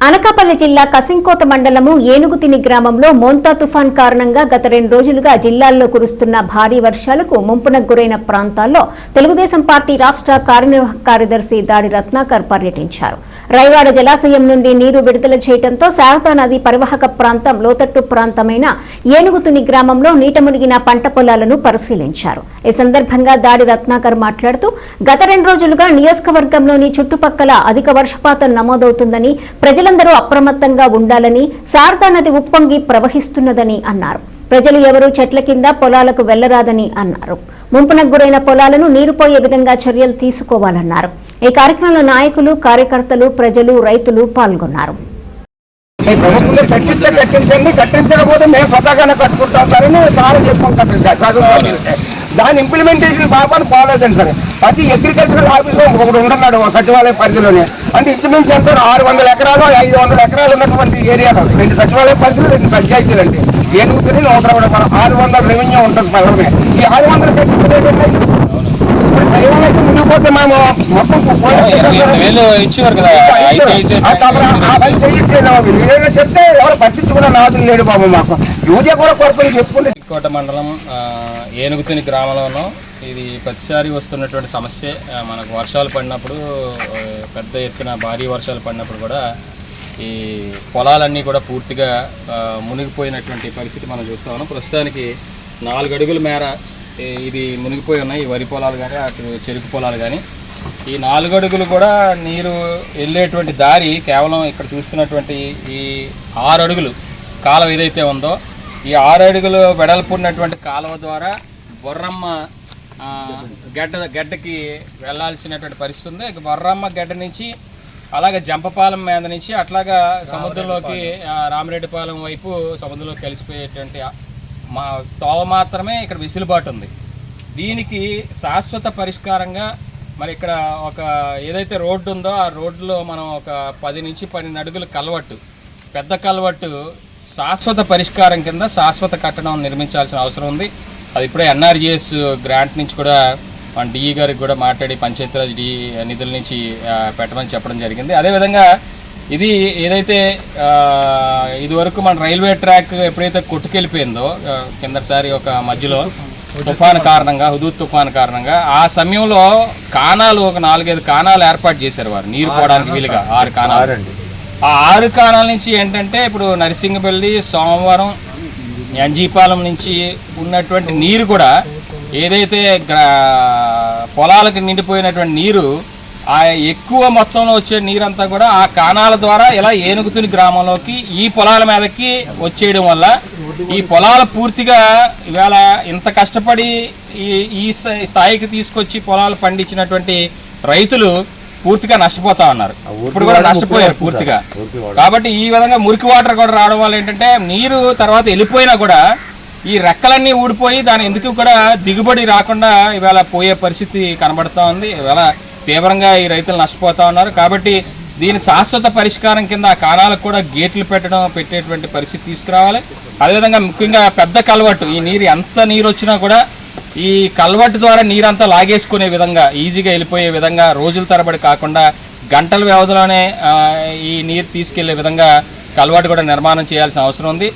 అనకాపల్లి జిల్లా కసింకోట మండలము ఏనుగుతిని గ్రామంలో మోంతా తుఫాన్ కారణంగా గత రెండు రోజులుగా జిల్లాల్లో కురుస్తున్న భారీ వర్షాలకు ముంపునకు గురైన ప్రాంతాల్లో తెలుగుదేశం పార్టీ రాష్ట్ర కార్యనిర్వాహక కార్యదర్శి దాడి రత్నాకర్ పర్యటించారు. రైవాడ జలాశయం నుండి నీరు విడుదల చేయడంతో శారదా నది పరివాహక ప్రాంతం లోతట్టు ప్రాంతమైన ఏనుగుతుని గ్రామంలో నీట మునిగిన పంట పొలాలను పరిశీలించారు. ఈ సందర్భంగా దాడి రత్నాకర్ మాట్లాడుతూ గత రెండు రోజులుగా నియోజకవర్గంలోని చుట్టుపక్కల అధిక వర్షపాతం నమోదవుతుందని ప్రజలందరూ అప్రమత్తంగా ఉండాలని శారదా నది ఉప్పొంగి ప్రవహిస్తున్నదని అన్నారు. ప్రజలు ఎవరూ చెట్ల కింద పొలాలకు వెళ్ళరాదని అన్నారు. ముంపునకు గురైన పొలాలను నీరుపోయే విధంగా చర్యలు తీసుకోవాలన్నారు. ఈ కార్యక్రమంలో నాయకులు కార్యకర్తలు ప్రజలు రైతులు పాల్గొన్నారు. మీ ప్రభుత్వం కట్టిస్తే కట్టించండి కట్టించకపోతే మేము స్వతహాగానే కట్టుకుంటాం సార్ అని సార్ చెప్పుకుంటాం చదువు దాని ఇంప్లిమెంటేషన్ పాపని పోలేదండి సార్. ప్రతి అగ్రికల్చరల్ ఆఫీసులో ఒకడు ఉండన్నాడు సచివాలయ పరిధిలోనే. అంటే ఇంచుమించు ఎంత? ఆరు వందల ఎకరాలు ఐదు వందల ఎకరాలు ఉన్నటువంటి ఏరియాలో రెండు సచివాలయ పరిధిలో రెండు పంచాయతీలు అండి. ఏనుగుతుంది నూట మనం ఆరు వందల రెవెన్యూ ఉంటుంది పదమే ఈ ఆరు వందల కట్టించలేదండి మునిగిపోతే మేము మొత్తం ఇచ్చేవారు కదా చెప్తే ఎవరు పట్టించుకున్న నాదులు లేడు బాబు మాకు. యూరియా కూడా కొరపని చెప్పుకుంటే కోట మండలం ఏనుగుతుని గ్రామంలోనూ ఇది ప్రతిసారి వస్తున్నటువంటి సమస్య. మనకు వర్షాలు పడినప్పుడు పెద్ద ఎత్తున భారీ వర్షాలు పడినప్పుడు కూడా ఈ పొలాలన్నీ కూడా పూర్తిగా మునిగిపోయినటువంటి పరిస్థితి మనం చూస్తా ఉన్నాం. ప్రస్తుతానికి నాలుగు అడుగుల మేర ఇది మునిగిపోయి ఉన్నాయి. ఈ వరి పొలాలు కానీ అటు చెరుకు పొలాలు కానీ ఈ నాలుగు అడుగులు కూడా నీరు వెళ్ళేటువంటి దారి కేవలం ఇక్కడ చూస్తున్నటువంటి ఈ ఆరు అడుగులు కాలువ ఏదైతే ఉందో ఈ ఆరు అడుగులు వెడల్పు ఉన్నటువంటి కాలువ ద్వారా బొర్రమ్మ గడ్డ గడ్డకి వెళ్ళాల్సినటువంటి పరిస్థితి ఉంది. ఇక బొర్రమ్మ గడ్డ నుంచి అలాగే జంపపాలెం మీద నుంచి అట్లాగా సముద్రంలోకి రామిరెడ్డిపాలెం వైపు సముద్రంలోకి కలిసిపోయేటువంటి మా తోవ మాత్రమే ఇక్కడ వెసులుబాటు ఉంది. దీనికి శాశ్వత పరిష్కారంగా మరి ఇక్కడ ఒక ఏదైతే రోడ్డు ఉందో ఆ రోడ్డులో మనం ఒక పది నుంచి పన్నెండు అడుగుల కలవట్టు పెద్ద కలవట్టు శాశ్వత పరిష్కారం కింద శాశ్వత కట్టడం నిర్మించాల్సిన అవసరం ఉంది. అది ఇప్పుడే ఎన్ఆర్జిఎస్ గ్రాంట్ నుంచి కూడా మన డిఈ గారికి కూడా మాట్లాడి పంచాయతీరాజ్ డి నిధుల నుంచి పెట్టమని చెప్పడం జరిగింది. అదేవిధంగా ఇది ఏదైతే ఇదివరకు మన రైల్వే ట్రాక్ ఎప్పుడైతే కొట్టుకెళ్ళిపోయిందో కిందసారి ఒక మధ్యలో తుఫాన్ కారణంగా హుదూద్ తుఫాన్ కారణంగా ఆ సమయంలో కానాలు ఒక నాలుగైదు కానాలు ఏర్పాటు చేశారు వారు నీరు పోవడానికి వీలుగా ఆరు కానాలు. ఆ ఆరు కానాల నుంచి ఏంటంటే ఇప్పుడు నరసింగపల్లి సోమవారం ఎన్జీపాలెం నుంచి ఉన్నటువంటి నీరు కూడా ఏదైతే పొలాలకు నిండిపోయినటువంటి నీరు ఆ ఎక్కువ మొత్తంలో వచ్చే నీరంతా కూడా ఆ కానాల ద్వారా ఇలా ఏనుగుతుని గ్రామంలోకి ఈ పొలాల మీదకి వచ్చేయడం వల్ల ఈ పొలాలు పూర్తిగా ఇవాళ ఇంత కష్టపడి ఈ ఈ స్థా- స్థాయికి తీసుకొచ్చి పొలాలు పండించినటువంటి రైతులు పూర్తిగా నష్టపోతా ఉన్నారు. ఇప్పుడు కూడా నష్టపోయారు పూర్తిగా. కాబట్టి ఈ విధంగా మురికి వాటర్ కూడా రావడం వల్ల ఏంటంటే నీరు తర్వాత వెళ్ళిపోయినా కూడా ఈ రెక్కలన్నీ ఊడిపోయి దాని ఎందుకు కూడా దిగుబడి రాకుండా ఇవాళ పోయే పరిస్థితి కనబడుతూ ఉంది. ఇవాళ తీవ్రంగా ఈ రైతులు నష్టపోతా ఉన్నారు. కాబట్టి దీని శాశ్వత పరిష్కారం కింద ఆ కాణాలకు కూడా గేట్లు పెట్టడం పెట్టేటువంటి పరిస్థితి తీసుకురావాలి. అదేవిధంగా ముఖ్యంగా పెద్ద కలవట్టు ఈ నీరు ఎంత నీరు వచ్చినా కూడా ఈ కల్వర్ట్ ద్వారా నీరంతా లాగేసుకునే విధంగా ఈజీగా వెళ్ళిపోయే విధంగా రోజుల తరబడి కాకుండా గంటల వ్యవధిలోనే ఈ నీరు తీసుకెళ్ళే విధంగా కల్వర్ట్ కూడా నిర్మాణం చేయాల్సిన అవసరం ఉంది.